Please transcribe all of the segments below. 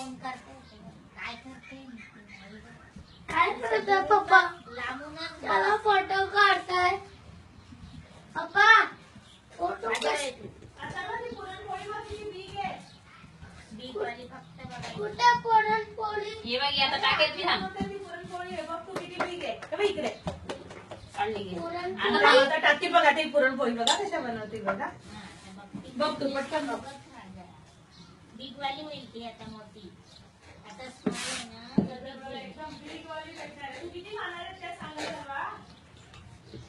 Phone करते काय करते काय करता पप्पा लांबूनच मला फ़ोटो काढताय पप्पा फ़ोटो कुठे पुरणपोळी हे बघ आता टाकेल मी थांब पुरणपोळी हे बघ तू किती बीग आहे इकडे। काढली गेली बघा कशा बनवते बघा बघ तू पटकन बघ बीकवाली होईल ती आता मोठी आता. तू.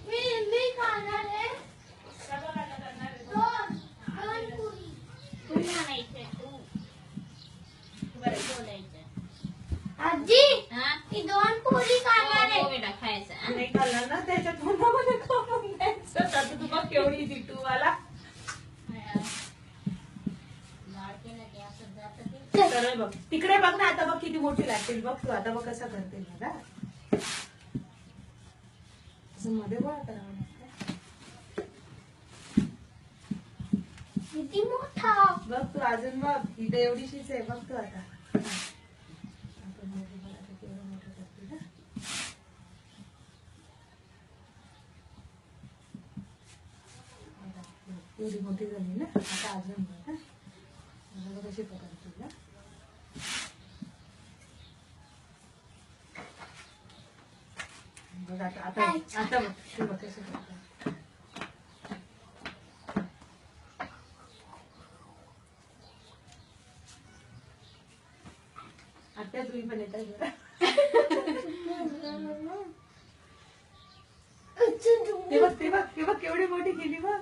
मी मी खाणार आहे. दोन दोन पुरी म्हणायचं बरं बोलायचं आजी हा दोन पुरी खाणार आहे बेटा खायचं? नाही खाल्लं ना त्याच्या तोंडामध्ये करून द्यायचं. आता तू बघ केवढी जिटू वाला सरळ बघ. तिकडे बघ ना आता बघ किती मोठी लागतील. बघ तू आता बघ कसं करते बघा. असं मध्ये गोळा करावं. किती मोठा. बघ तू अजून बघ. इथे एवढीशीच आहे बघ तू आता. मोठं. एवढी झाली ना आता अजून कशी पकडते बघ आता आता आता बघ तू बघ पकडते आत्या तुम्ही पण येतात जरा. ते बघ ते बघ ते बघ केवढी मोठी केली बघ.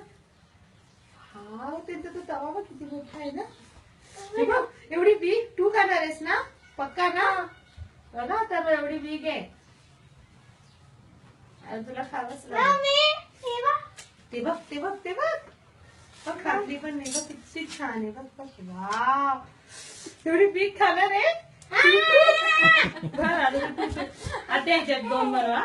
हा त्यांचा तो तवा बघ किती मोठा आहे ना. हे बघ एवढी बीक तू खाणार आहेस ना? पक्का ना बघा तर एवढी बीक आहे तुला खावंच. ते बघ ते बघ ते बघ. बघ खाल्ली पण नाही बघ किती छान आहे बघ बघ. वाव. एवढी बीक खाणार आहे? आता आता याच्यात दोन बनवा